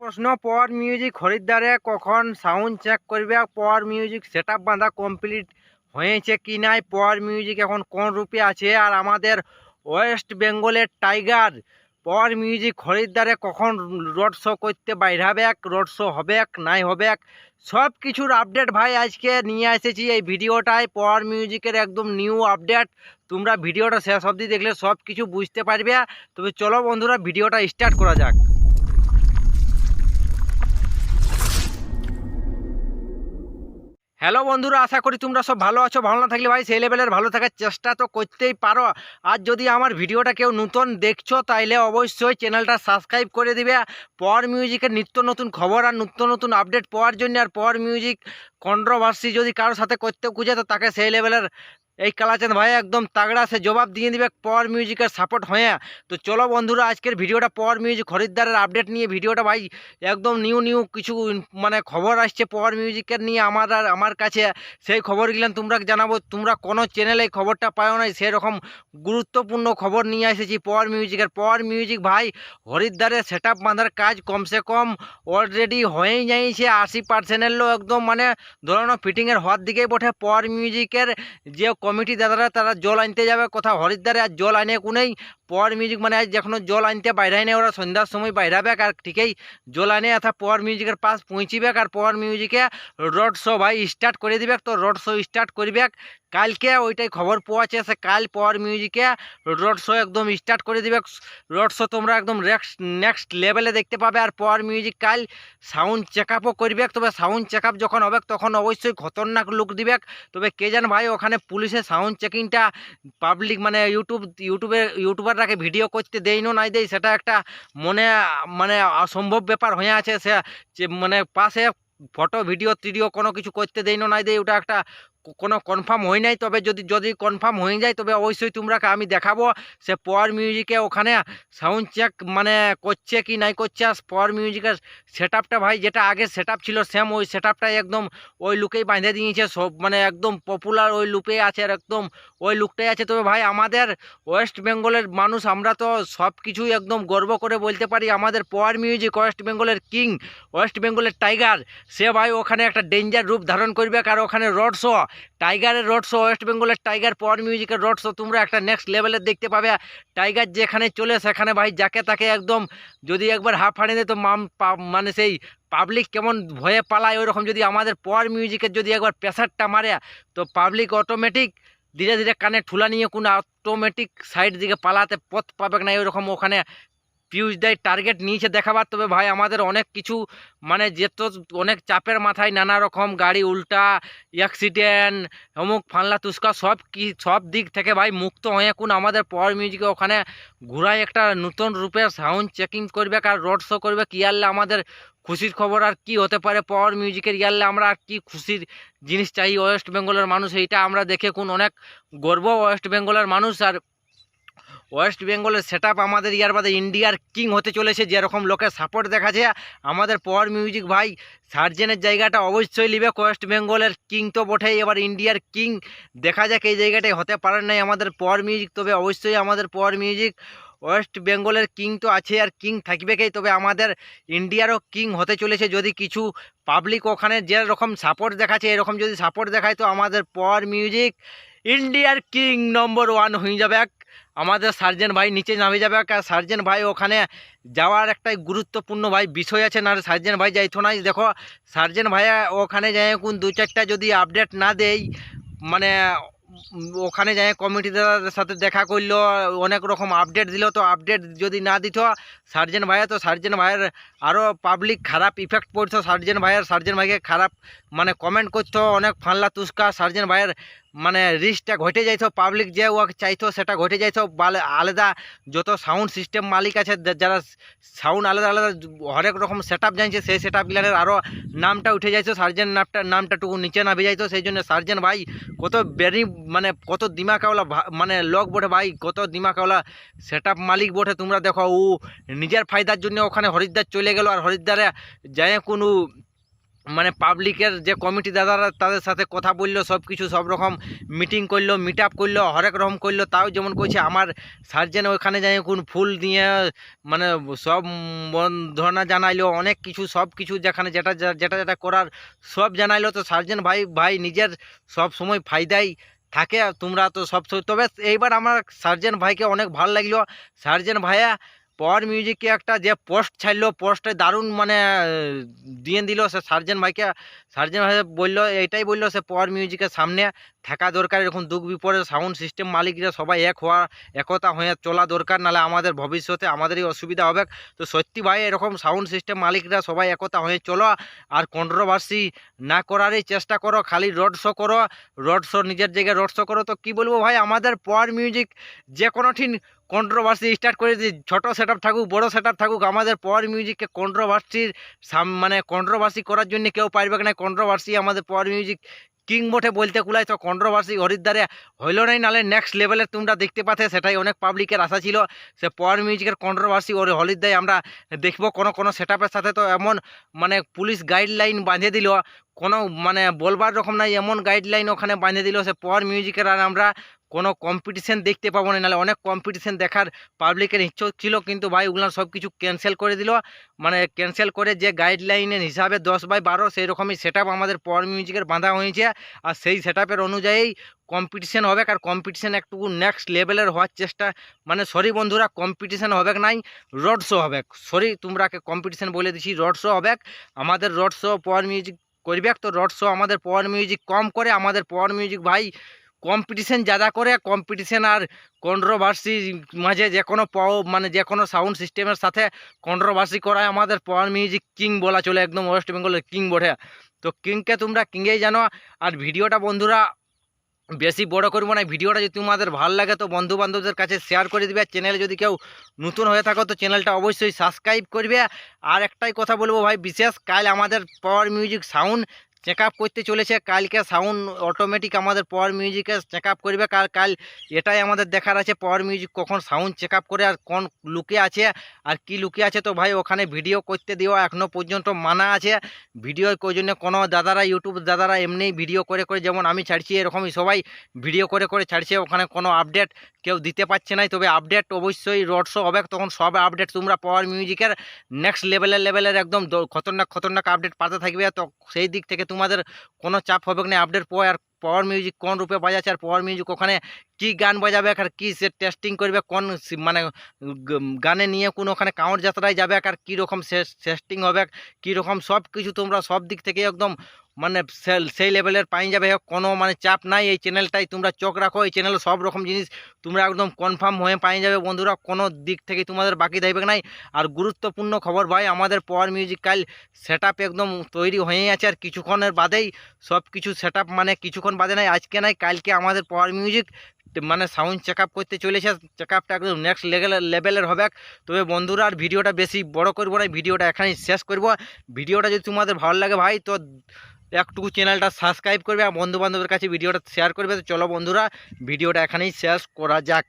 প্রশ্ন, পর মিউজিক খরিদ্দারে কখন সাউন্ড চেক করবে, পর মিউজিক সেট বাঁধা কমপ্লিট হয়েছে কি নাই, পর মিউজিক এখন কোন রূপে আছে, আর আমাদের ওয়েস্ট বেঙ্গলের টাইগার পর মিউজিক খরিদ্দারে কখন রোড শো করতে বাইরাবে রোড শো হবে নাই হবে সব কিছুর আপডেট ভাই আজকে নিয়ে এসেছি এই ভিডিওটায়, পর মিউজিকের একদম নিউ আপডেট তোমরা ভিডিওটা শেষ অবধি দেখলে সব কিছু বুঝতে পারবে, তবে চলো বন্ধুরা ভিডিওটা স্টার্ট করা যাক। হ্যালো বন্ধুরা, আশা করি তোমরা সব ভালো আছো। ভালো না থাকলে ভাই, সেই লেভেলের ভালো থাকার চেষ্টা তো করতেই পারো। আর যদি আমার ভিডিওটা কেউ নতুন দেখছ, তাইলে অবশ্যই চ্যানেলটা সাবস্ক্রাইব করে দিবে। পর মিউজিকের নিত্য নতুন খবর আর নিত্য নতুন আপডেট পাওয়ার জন্য আর পর মিউজিক কন্ট্রোভার্সি যদি কারোর সাথে করতে খুঁজে, তো তাকে সেই লেভেলের এই কালাচাঁদ ভাই একদম তাগড়া সে জবাব দিয়ে দিবে পাওয়ার মিউজিকের সাপোর্ট হয়ে। তো চলো বন্ধুরা, আজকের ভিডিওটা পাওয়ার মিউজিক খরিদ্দারের আপডেট নিয়ে ভিডিওটা ভাই একদম নিউ নিউ কিছু মানে খবর আসছে পাওয়ার মিউজিকের নিয়ে আমার আর আমার কাছে। সেই খবরগুলো তোমরা জানাব, তোমরা কোনো চ্যানেলে খবরটা পাও নাই সেরকম গুরুত্বপূর্ণ খবর নিয়ে এসেছি পাওয়ার মিউজিকের পাওয়ার মিউজিক ভাই হরিদ্বারে সেট আপ বাঁধার কাজ কমসে কম অলরেডি হয়েই যাইছে, আশি পার্সেন্টেরও একদম মানে ধরনের ফিটিংয়ের হওয়ার দিকেই বটে। পাওয়ার মিউজিকের যে কমিটি দাদারা, তারা জল আনতে যাবে। কোথাও হরিদ্বারে আর জল আনে কোনেই পর মিউজিক মানে আজ যখন জল আনতে বাইরাই নেই, ওরা সন্ধ্যার সময় বাইরাবে আর ঠিকই জল আনে অর্থাৎ পর মিউজিকের পাশ পৌঁছিবে আর পর মিউজিকে রোড শো ভাই স্টার্ট করে দিবে। তো রোড শো স্টার্ট করবে। কালকে ওইটাই খবর পাওয়াছে সে কাল পাওয়ার মিউজিকে রোড শো একদম স্টার্ট করে দিবে। রোড শো তোমরা একদম নেক্সট লেভেলে দেখতে পাবে। আর পাওয়ার মিউজিক কাল সাউন্ড চেক আপও করবে। তবে সাউন্ড চেক আপ যখন হবে, তখন অবশ্যই খতরনাক লুক দিবে। তবে কে জান ভাই, ওখানে পুলিশের সাউন্ড চেকিংটা পাবলিক মানে ইউটিউব ইউটিউবে ইউটিউবাররাকে ভিডিও করতে দেই না নাই দেয়, সেটা একটা মনে মানে অসম্ভব ব্যাপার হয়ে আছে। সে মানে পাশে ফটো ভিডিও টিডিও কোনো কিছু করতে দেই না নাই দেয়, ওটা একটা কোনো কনফার্ম হয় নাই, তবে যদি যদি কনফার্ম হয়ে যায়, তবে অবশ্যই তোমরা আমি দেখাবো সে পাওয়ার মিউজিকে ওখানে সাউন্ড চেক মানে করছে কি নাই করছে, আর পাওয়ার মিউজিকের সেট ভাই যেটা আগে সেট ছিল সেম ওই সেট একদম ওই লুকেই বাঁধে দিয়েছে, সব মানে একদম পপুলার ওই লুকে আছে আর একদম ওই লুকটাই আছে। তবে ভাই আমাদের ওয়েস্ট বেঙ্গলের মানুষ, আমরা তো সব কিছুই একদম গর্ব করে বলতে পারি, আমাদের পাওয়ার মিউজিক ওয়েস্ট বেঙ্গলের কিং ওয়েস্ট বেঙ্গলের টাইগার সে ভাই ওখানে একটা ডেঞ্জার রূপ ধারণ করবে আর ওখানে রোড শো টাইগারের রোড শো ওয়েস্ট বেঙ্গলের টাইগার পাওয়ার মিউজিকের রোড শো তোমরা একটা নেক্সট লেভেলের দেখতে পাবে। টাইগার যেখানে চলে সেখানে ভাই যাকে তাকে একদম যদি একবার হাফ হারিয়ে দেয় তো মাম মানে সেই পাবলিক কেমন ভয়ে পালায়, ওইরকম যদি আমাদের পাওয়ার মিউজিকের যদি একবার প্রেসারটা মারে, তো পাবলিক অটোমেটিক ধীরে ধীরে কানে ঠুলা নিয়ে কোনো অটোমেটিক সাইড দিকে পালাতে পথ পাবে না, ওইরকম ওখানে পিউজ দেয় টার্গেট নিয়েছে দেখাবার, তবে ভাই আমাদের অনেক কিছু মানে যেত অনেক চাপের মাথায় নানা রকম গাড়ি উল্টা অ্যাক্সিডেন্ট অমুক ফানলা তুস্কা, সব কি, সব দিক থেকে ভাই মুক্ত হয়ে কোন আমাদের পাওয়ার মিউজিকে ওখানে ঘুরায় একটা নতুন রূপে সাউন্ড চেকিং করবে আর রোড শো করবে, কি আনলে আমাদের খুশির খবর আর কি হতে পারে পাওয়ার মিউজিকের ইয়ারলে আমরা আর কি খুশির জিনিস চাই ওয়েস্ট বেঙ্গলের মানুষ, এইটা আমরা দেখে কোন অনেক গর্ব ওয়েস্ট বেঙ্গলের মানুষ, আর ওয়েস্ট বেঙ্গলের সেট আমাদের ইয়ার বাদে ইন্ডিয়ার কিং হতে চলেছে, যেরকম লোকের সাপোর্ট দেখাচ্ছে। আমাদের পাওয়ার মিউজিক ভাই, সার্জেনের জায়গাটা অবশ্যই লিবে ওয়েস্ট বেঙ্গলের কিং তো বটেই, এবার ইন্ডিয়ার কিং দেখা যাক এই জায়গাটায় হতে পারে নাই আমাদের পর মিউজিক তবে অবশ্যই আমাদের পর মিউজিক ওয়েস্ট বেঙ্গলের কিং তো আছে আর কিং থাকবে থাকবেকেই, তবে আমাদের ইন্ডিয়ারও কিং হতে চলেছে। যদি কিছু পাবলিক ওখানে যেরকম সাপোর্ট দেখাচ্ছে, এরকম যদি সাপোর্ট দেখায়, তো আমাদের পাওয়ার মিউজিক ইন্ডিয়ার কিং নম্বর ওয়ান হয়ে যাবে আমাদের সার্জেন ভাই নিচে নামে যাবে সার্জেন ভাই ওখানে যাওয়ার একটাই গুরুত্বপূর্ণ ভাই বিষয় আছে না সার্জেন ভাই যাইতো নাই দেখো সার্জেন ভাইয়া ওখানে যায় কোন দু চারটা যদি আপডেট না দেই মানে ওখানে যায় কমিটিদের সাথে দেখা করল, অনেক রকম আপডেট দিল, তো আপডেট যদি না দিত সার্জেন ভাইয়া, তো সার্জেন ভাইয়ের আরও পাবলিক খারাপ ইফেক্ট পড়তো। সার্জেন ভাইয়ের সার্জেন ভাইকে খারাপ মানে কমেন্ট করতো, অনেক ফানলা তুস্কা। সার্জেন ভাইয়ের মানে রিস্কটা ঘটে যাইতো পাবলিক যে ও চাইতো সেটা ঘটে যাইতো। আলাদা যত সাউন্ড সিস্টেম মালিক আছে যারা সাউন্ড আলাদা আলাদা হরেক রকম সেট আপ জানছে, সেই সেট আপগুলার আরও নামটা উঠে যাইতো সার্জেন নামটা নামটা টুকু নিচে নামে যাইতো। সেই জন্য সার্জেন ভাই কত বেরি মানে কত দিমাকাওয়ালা মানে লোক বটে ভাই, কত দিমাকাওয়ালা সেট আপ মালিক বটে। তোমরা দেখো, ও নিজের ফায়দার জন্য ওখানে হরিদ্বার চলে গেল। আর হরিদ্বারে যায় কোনো মানে পাবলিকের যে কমিটি দাদারা তাদের সাথে কথা বলল সব কিছু সব রকম মিটিং করল মিট আপ করল, হরেক রকম করল, তাও যেমন কইছে আমার সার্জেন ওখানে যাই কোন ফুল দিয়ে মানে সব ধরনা জানাইলো, অনেক কিছু সব কিছু যেখানে যেটা যেটা যেটা করার সব জানাইলো। তো সার্জেন ভাই ভাই নিজের সব সময় ফায়দাই থাকে, তোমরা তো সব তবে এইবার আমার সার্জেন ভাইকে অনেক ভালো লাগল। সার্জেন ভাইয়া পাওয়ার মিউজিকে একটা যে পোস্ট ছাড়লো পোস্টে দারুণ মানে দিয়ে দিল সে সার্জেন ভাইকে। সার্জেন ভাই বলল এটাই বলল সে পাওয়ার মিউজিকের সামনে থাকা দরকার, এরকম দুঃখ বিপদে সাউন্ড সিস্টেম মালিকরা সবাই এক হওয়া, একতা হয়ে চলা দরকার, নাহলে আমাদের ভবিষ্যতে আমাদেরই অসুবিধা হবে। তো সত্যি ভাই, এরকম সাউন্ড সিস্টেম মালিকরা সবাই একতা হয়ে চলো, আর কন্ট্রোভার্সি না করারই চেষ্টা করো, খালি রোড শো করো রোড শো নিজের জায়গায় রোড শো করো। তো কি বলব ভাই, আমাদের পর মিউজিক যে কোনো ঠিক কন্ট্রোভার্সি স্টার্ট করে দিই ছোটো সেট আপ থাকুক, বড়ো সেট আপ থাকুক, আমাদের পাওয়ার মিউজিককে কন্ট্রোভার্সির সাম মানে কন্ট্রোভার্সি করার জন্য কেউ পারবে না কন্ট্রোভার্সি আমাদের পাওয়ার মিউজিক কিং মোটে বলতে কুলাই তো কন্ট্রোভার্সি হরিদ্বারে হইল নাই নাহলে নেক্সট লেভেলের তোমরা দেখতে পাতে সেটাই অনেক পাবলিকের আশা ছিল। সে পাওয়ার মিউজিকের কন্ট্রোভার্সি ওর হরিদ্বারে আমরা দেখব, কোনো কোনো সেট সাথে তো এমন মানে পুলিশ গাইডলাইন বাঁধে দিল। কোনো মানে বলবার রকম নাই, এমন গাইডলাইন ওখানে বাঁধে দিল, সে পাওয়ার মিউজিকের আর আমরা কোনো কম্পিটিশন দেখতে পাবো না, নাহলে অনেক কম্পিটিশন দেখার পাবলিকের ইচ্ছা ছিল, কিন্তু ভাই ওগুলো সব কিছু ক্যান্সেল করে দিল। মানে ক্যান্সেল করে যে গাইডলাইনের হিসাবে দশ বাই বারো সেই রকমই সেট আমাদের পাওয়ার মিউজিকের বাঁধা হয়েছে। আর সেই সেট অনুযায়ী কম্পিটিশন হবে আর কম্পিটিশন একটু নেক্সট লেভেলের হওয়ার চেষ্টা। মানে সরি বন্ধুরা কম্পিটিশন হবে নাই রোড শো হবে সরি তোমরাকে কম্পিটিশন বলে দিছি রোড শো হবে আমাদের রোড শো পর মিউজিক করবে তো রোড শো আমাদের পাওয়ার মিউজিক কম করে, আমাদের পাওয়ার মিউজিক ভাই কম্পিটিশন যাদা করে কম্পিটিশন আর কন্ট্রোভার্সি মাঝে যে কোনো প মানে যে কোনো সাউন্ড সিস্টেমের সাথে কন্ট্রোভার্সি করায় আমাদের পাওয়ার মিউজিক কিং বলা চলে একদম ওয়েস্ট বেঙ্গলের কিং বটে। তো কিংকে তোমরা কিংয়েই জানো। আর ভিডিওটা বন্ধুরা বেশি বড় করব না ভিডিওটা যদি তোমাদের ভালো লাগে তো বন্ধু বান্ধবদের কাছে শেয়ার করে দিবে। চ্যানেলে যদি কেউ নতুন হয়ে থাকো তো চ্যানেলটা অবশ্যই সাবস্ক্রাইব করবে। আর একটাই কথা বলব ভাই, বিশেষ কাল আমাদের power music sound check up করতে চলেছে। কালকে সাউন্ড অটোমেটিক আমাদের পাওয়ার মিউজিকে চেক আপ করবে। কাল কাল এটাই আমাদের দেখার আছে পাওয়ার মিউজিক কখন সাউন্ড চেক আপ করে আর কোন লুকে আছে আর কি লুকে আছে। তো ভাই, ওখানে ভিডিও করতে দেওয়া এখনও পর্যন্ত মানা আছে। ভিডিও ওই জন্য কোনো দাদারা ইউটিউব দাদারা এমনি ভিডিও করে করে যেমন আমি ছাড়ছি, এরকমই সবাই ভিডিও করে করে ছাড়ছে। ওখানে কোনো আপডেট কেউ দিতে পারছে না তবে আপডেট অবশ্যই রোড শো হবে। তখন সব আপডেট তোমরা পাওয়ার মিউজিকের নেক্সট লেভেলের লেভেলের একদম খতরনাক খতরনাক আপডেট পাতে থাকবে। তো সেই দিক থেকে তোমাদের কোনো চাপ হবে না? আপডেট পর আর পাওয়ার মিউজিক কোন রূপে বাজাচ্ছে আর পাওয়ার মিউজিক ওখানে কি গান বাজাবে আর কি সে টেস্টিং করবে? কোন মানে গানে নিয়ে কোন ওখানে কাউন্ট যাত্রায় যাবে আর কীরকম টেস্টিং হবে? কীরকম সব কিছু তোমরা সব দিক থেকে একদম মানে সেই লেভেলের পাই যাবে। কোনো মানে চাপ নাই এই চ্যানেলটাই তোমরা চোখ রাখো, এই চ্যানেলে সব রকম জিনিস তোমরা একদম কনফার্ম হয়ে পাই যাবে। বন্ধুরা, কোনো দিক থেকে তোমাদের বাকি থাকবে নাই। আর গুরুত্বপূর্ণ খবর ভাই, আমাদের পাওয়ার মিউজিক কাল সেট একদম তৈরি হয়েই আছে। আর কিছুক্ষণের বাদেই সব কিছু সেট মানে কিছুক্ষণ বাদে নাই, আজকে নাই, কালকে আমাদের পাওয়ার মিউজিক মানে সাউন্ড চেক আপ করতে চলেছে চেক আপটা একদম নেক্সট লেভেলের লেভেলের হবে। তবে বন্ধুরা, আর ভিডিওটা বেশি বড় করব না ভিডিওটা এখানেই শেষ করব। ভিডিওটা যদি তোমাদের ভালো লাগে ভাই, তো একটুকু চ্যানেলটা সাবস্ক্রাইব করবে, আর বন্ধুবান্ধবের কাছে ভিডিওটা শেয়ার করবে। তো চলো বন্ধুরা, ভিডিওটা এখানেই শেষ করা যাক।